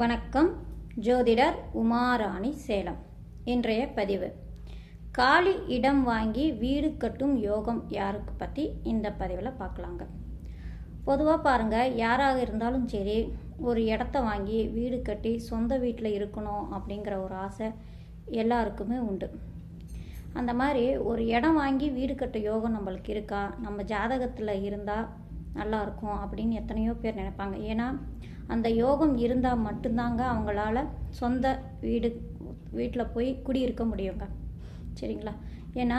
வணக்கம். ஜோதிடர் உமாராணி சேலம். இன்றைய பதிவு. காலி இடம் வாங்கி வீடு கட்டும் யோகம் யாருக்கு பற்றி இந்த பதிவில் பார்க்கலாங்க பொதுவாக பாருங்கள் யாராக இருந்தாலும் சரி ஒரு இடத்த வாங்கி வீடு கட்டி சொந்த வீட்டில் இருக்கணும் அப்படிங்கிற ஒரு ஆசை எல்லாருக்குமே உண்டு. அந்த மாதிரி ஒரு இடம் வாங்கி வீடு கட்ட யோகம் நம்மளுக்கு இருக்கா? நம்ம ஜாதகத்தில் இருந்தால் நல்லாயிருக்கும் அப்படின்னு எத்தனையோ பேர் நினைப்பாங்க. ஏன்னா அந்த யோகம் இருந்தால் மட்டும்தாங்க அவங்களால சொந்த வீடு வீட்டில் போய் குடியிருக்க முடியுங்க. சரிங்களா? ஏன்னா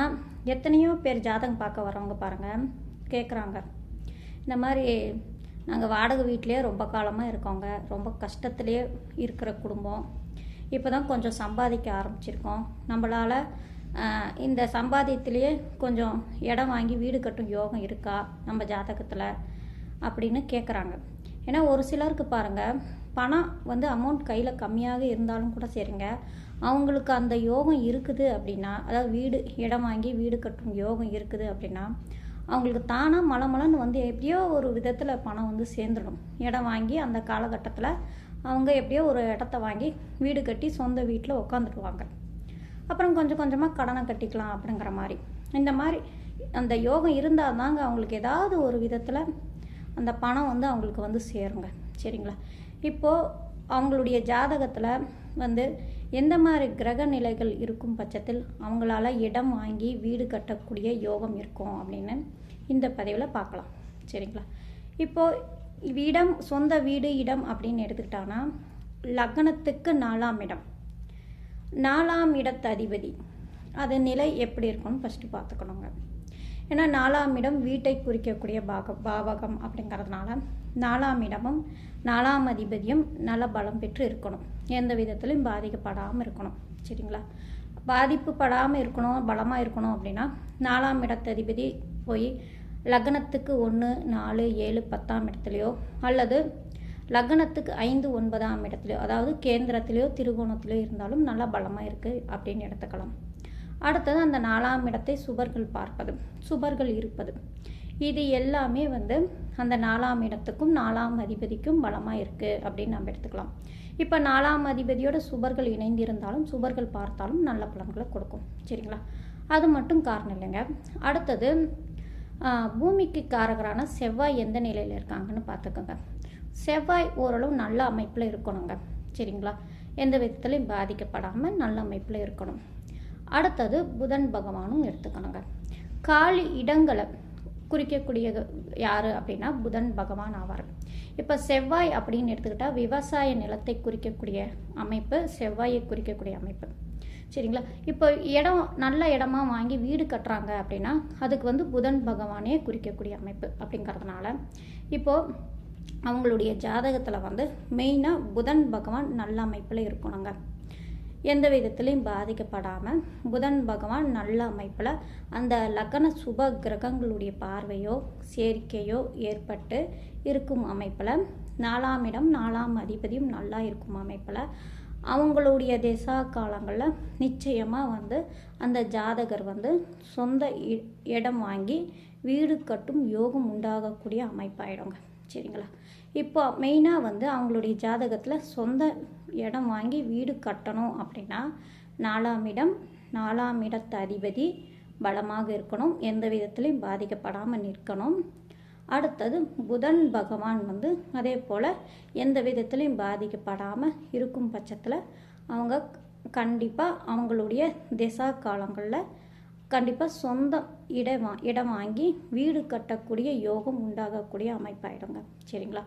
எத்தனையோ பேர் ஜாதகம் பார்க்க வரவங்க பாருங்கள் கேட்குறாங்க இந்த மாதிரி நாங்கள் வாடகை வீட்டிலே ரொம்ப காலமாக இருக்கோங்க. ரொம்ப கஷ்டத்துலேயே இருக்கிற குடும்பம். இப்போ தான் கொஞ்சம் சம்பாதிக்க ஆரம்பிச்சிருக்கோம். நம்மளால் இந்த சம்பாதியத்திலேயே கொஞ்சம் இடம் வாங்கி வீடு கட்டும் யோகம் இருக்கா நம்ம ஜாதகத்தில் அப்படின்னு கேட்குறாங்க ஏன்னா ஒரு சிலருக்கு பாருங்கள் பணம் வந்து அமௌண்ட் கையில் கம்மியாக இருந்தாலும் கூட சரிங்க. அவங்களுக்கு அந்த யோகம் இருக்குது அப்படின்னா அதாவது வீடு இடம் வாங்கி வீடு கட்டும் யோகம் இருக்குது அப்படின்னா அவங்களுக்கு தானாக மலமலன்னு வந்து எப்படியோ ஒரு விதத்தில் பணம் வந்து சேர்ந்துடும். இடம் வாங்கி அந்த காலகட்டத்தில் அவங்க எப்படியோ ஒரு இடத்த வாங்கி வீடு கட்டி சொந்த வீட்டில் உட்காந்துக்குவாங்க அப்புறம் கொஞ்சம் கொஞ்சமாக கடனை கட்டிக்கலாம் அப்படிங்கிற மாதிரி. இந்த மாதிரி அந்த யோகம் இருந்தால் தாங்க அவங்களுக்கு ஏதாவது ஒரு விதத்தில் அந்த பணம் வந்து அவங்களுக்கு வந்து சேருங்க. சரிங்களா? இப்போது அவங்களுடைய ஜாதகத்தில் வந்து எந்த மாதிரி கிரக நிலைகள் இருக்கும் பட்சத்தில் அவங்களால இடம் வாங்கி வீடு கட்டக்கூடிய யோகம் இருக்கும் அப்படின்னு இந்த பதிவில் பார்க்கலாம். சரிங்களா? இப்போது இடம் சொந்த வீடு இடம் அப்படின்னு எடுத்துக்கிட்டாங்கன்னா லக்னத்துக்கு நாலாம் இடம். நாலாம் இடத்து அதிபதி. அது நிலை எப்படி இருக்கும்னு ஃபஸ்ட்டு பார்த்துக்கணுங்க. ஏன்னா நாலாம் இடம் வீட்டை குறிக்கக்கூடிய பாக பாவகம் அப்படிங்கிறதுனால நாலாம் இடமும் நாலாம் அதிபதியும் நல்ல பலம் பெற்று இருக்கணும். எந்த விதத்திலையும் பாதிக்கப்படாமல் இருக்கணும். சரிங்களா? பாதிப்பு படாமல் இருக்கணும் பலமாக இருக்கணும் அப்படின்னா நாலாம் இடத்து அதிபதி போய் லக்னத்துக்கு ஒன்று நாலு ஏழு பத்தாம் இடத்துலையோ அல்லது லக்னத்துக்கு ஐந்து ஒன்பதாம் இடத்துலையோ அதாவது கேந்திரத்திலையோ திருகோணத்திலையோ இருந்தாலும் நல்லா பலமாக இருக்குது அப்படின்னு எடுத்துக்கலாம். அடுத்தது அந்த நாலாம் இடத்தை சுபர்கள் பார்ப்பது சுபர்கள் இருப்பது. இது எல்லாமே வந்து அந்த நாலாம் இடத்துக்கும் நாலாம் அதிபதிக்கும் பலமாக இருக்குது அப்படின்னு நம்ம எடுத்துக்கலாம். இப்போ நாலாம் அதிபதியோட சுபர்கள் இணைந்திருந்தாலும் சுபர்கள் பார்த்தாலும் நல்ல பலன்களை கொடுக்கும். சரிங்களா? அது மட்டும் காரணம் இல்லைங்க. அடுத்தது பூமிக்கு காரகரான செவ்வாய் எந்த நிலையில் இருக்காங்கன்னு பார்த்துக்கோங்க. செவ்வாய் ஓரளவு நல்ல அமைப்பில் இருக்கணுங்க. சரிங்களா? எந்த விதத்துலையும் பாதிக்கப்படாமல் நல்ல அமைப்பில் இருக்கணும். அடுத்தது புதன் பகவானும் எடுத்துக்கணுங்க. காலி இடங்களை குறிக்கக்கூடியது யார் அப்படின்னா புதன் பகவான் ஆவார். இப்போ செவ்வாய் அப்படின்னு எடுத்துக்கிட்டால் விவசாய நிலத்தை குறிக்கக்கூடிய அமைப்பு செவ்வாயை குறிக்கக்கூடிய அமைப்பு. சரிங்களா? இப்போ இடம் நல்ல இடமா வாங்கி வீடு கட்டுறாங்க அப்படின்னா அதுக்கு வந்து புதன் பகவானே குறிக்கக்கூடிய அமைப்பு அப்படிங்கிறதுனால இப்போது அவங்களுடைய ஜாதகத்தில் வந்து மெயினாக புதன் பகவான் நல்ல அமைப்பில் இருக்கணுங்க. எந்த விதத்துலையும் பாதிக்கப்படாமல் புதன் பகவான் நல்ல அமைப்பில் அந்த லக்கண சுப கிரகங்களுடைய பார்வையோ சேர்க்கையோ ஏற்பட்டு இருக்கும் அமைப்பில் நாலாம் இடம் நாலாம் அதிபதியும் நல்லா இருக்கும் அமைப்பில் அவங்களுடைய திசா காலங்களில் நிச்சயமாக வந்து அந்த ஜாதகர் வந்து சொந்த இடம் வாங்கி வீடு கட்டும் யோகம் உண்டாகக்கூடிய அமைப்பாயிடுங்க. சரிங்களா? இப்போ மெயினாக வந்து அவங்களுடைய ஜாதகத்தில் சொந்த இடம் வாங்கி வீடு கட்டணும் அப்படின்னா நாலாம் இடம் நாலாம் இடத்து அதிபதி பலமாக இருக்கணும். எந்த விதத்துலையும் பாதிக்கப்படாமல் நிற்கணும். அடுத்தது புதன் பகவான் வந்து அதே போல் எந்த விதத்துலையும் பாதிக்கப்படாமல் இருக்கும் பட்சத்தில் அவங்க கண்டிப்பாக அவங்களுடைய திசா காலங்களில் கண்டிப்பாக சொந்த இடம் வா இடம் வாங்கி வீடு கட்டக்கூடிய யோகம் உண்டாகக்கூடிய அமைப்பாயிடுங்க. சரிங்களா?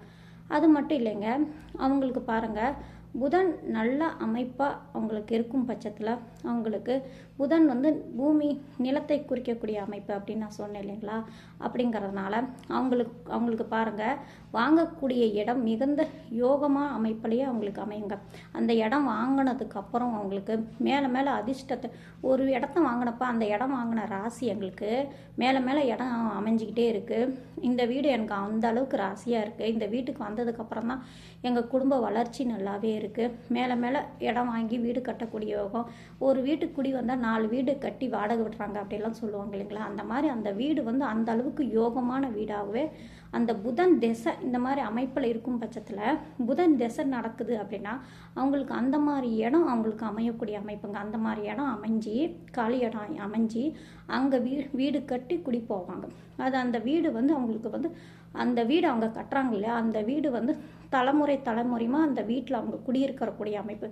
அது மட்டும் இல்லைங்க அவங்களுக்கு பாருங்கள் புதன் நல்ல அமைப்பாக அவங்களுக்கு இருக்கும் பட்சத்தில் அவங்களுக்கு புதன் வந்து பூமி நிலத்தை குறிக்கக்கூடிய அமைப்பு அப்படின்னு நான் சொன்னேன் இல்லைங்களா? அப்படிங்கிறதுனால அவங்களுக்கு அவங்களுக்கு பாருங்கள் வாங்கக்கூடிய இடம் மிகுந்த யோகமாக அமைப்பிலேயே அவங்களுக்கு அமையுங்க. அந்த இடம் வாங்கினதுக்கு அப்புறம் அவங்களுக்கு மேலே மேலே அதிர்ஷ்டத்தை ஒரு இடத்த வாங்கினப்ப அந்த இடம் வாங்கின ராசி எங்களுக்கு மேலே மேலே இடம் அமைஞ்சிக்கிட்டே இருக்குது இந்த வீடு எனக்கு அந்த அளவுக்கு ராசியாக இருக்குது இந்த வீட்டுக்கு வந்ததுக்கப்புறம் தான் எங்கள் குடும்ப வளர்ச்சி நல்லாவே இருக்குது மேலே மேலே இடம் வாங்கி வீடு கட்டக்கூடிய யோகம். ஒரு வீட்டுக்கு குடி வந்தால் நாலு வீடு கட்டி வாடகை விடுறாங்க அப்படிலாம் சொல்லுவாங்க இல்லைங்களா? அந்த மாதிரி அந்த வீடு வந்து அந்த அளவுக்கு யோகமான வீடாகவே அந்த புதன் திசை இந்த மாதிரி அமைப்பில் இருக்கும் பட்சத்தில் புதன் திசை நடக்குது அப்படின்னா அவங்களுக்கு அந்த மாதிரி இடம் அவங்களுக்கு அமையக்கூடிய அமைப்புங்க. அந்த மாதிரி இடம் அமைஞ்சு காலி இடம் அமைஞ்சு அங்கே வீ வீடு கட்டி குடி போவாங்க. அது அந்த வீடு வந்து அவங்களுக்கு வந்து அந்த வீடு அவங்க கட்டுறாங்க இல்லையா? அந்த வீடு வந்து தலைமுறை தலைமுறையுமா அந்த வீட்டில் அவங்க குடியிருக்கக்கூடிய அமைப்பு.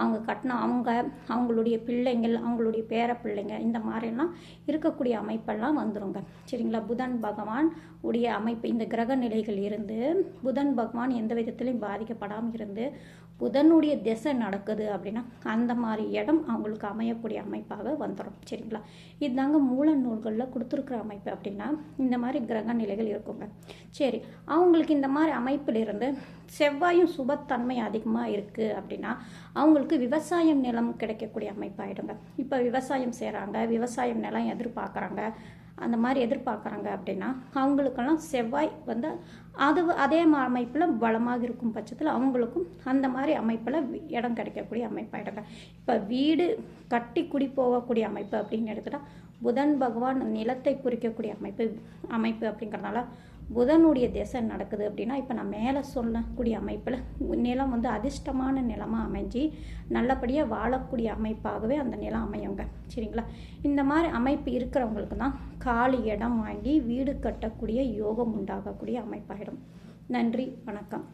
அவங்க கட்டின அவங்க அவங்களுடைய பிள்ளைங்கள் அவங்களுடைய பேர பிள்ளைங்க இந்த மாதிரிலாம் இருக்கக்கூடிய அமைப்பெல்லாம் வந்துருங்க. சரிங்களா? புதன் பகவான் உடைய அமைப்பு இந்த கிரக நிலைகள் இருந்து புதன் பகவான் எந்த விதத்திலையும் பாதிக்கப்படாமல் இருந்து புதனுடைய திசை நடக்குது அப்படின்னா அந்த மாதிரி இடம் அவங்களுக்கு அமையக்கூடிய அமைப்பாக வந்துடும் சரிங்களா? இதுதாங்க மூல நூல்களில் கொடுத்துருக்குற அமைப்பு அப்படின்னா இந்த மாதிரி கிரக நிலைகள் இருக்குங்க. சரி அவங்களுக்கு இந்த மாதிரி அமைப்பில் இருந்து செவ்வாயும் சுபத்தன்மை அதிகமாக இருக்குது அப்படின்னா அவங்களுக்கு விவசாயம் நிலம் கிடைக்கக்கூடிய அமைப்பாயிடுங்க. இப்போ விவசாயம் செய்கிறாங்க விவசாயம் நிலம் எதிர்பார்க்குறாங்க அந்த மாதிரி எதிர்பார்க்குறாங்க அப்படின்னா அவங்களுக்கெல்லாம் செவ்வாய் வந்து அது அதே அமைப்பில் பலமாக இருக்கும் பட்சத்தில் அவங்களுக்கும் அந்த மாதிரி அமைப்பில் இடம் கிடைக்கக்கூடிய அமைப்பாயிடுங்க. இப்போ வீடு கட்டி குடி போகக்கூடிய அமைப்பு அப்படின்னு எடுத்துட்டால் புதன் பகவான் நிலத்தை குறிக்கக்கூடிய அமைப்பு அமைப்பு அப்படிங்கிறதுனால புதனுடைய திசை நடக்குது அப்படின்னா இப்போ நான் மேலே சொல்லக்கூடிய அமைப்பில் நிலம் வந்து அதிர்ஷ்டமான நிலமாக அமைஞ்சு நல்லபடியாக வாழக்கூடிய அமைப்பாகவே அந்த நிலம் அமையுங்க. சரிங்களா? இந்த மாதிரி அமைப்பு இருக்கிறவங்களுக்கு தான் காலி இடம் வாங்கி வீடு கட்டக்கூடிய யோகம் உண்டாகக்கூடிய அமைப்பாயிடும். நன்றி வணக்கம்.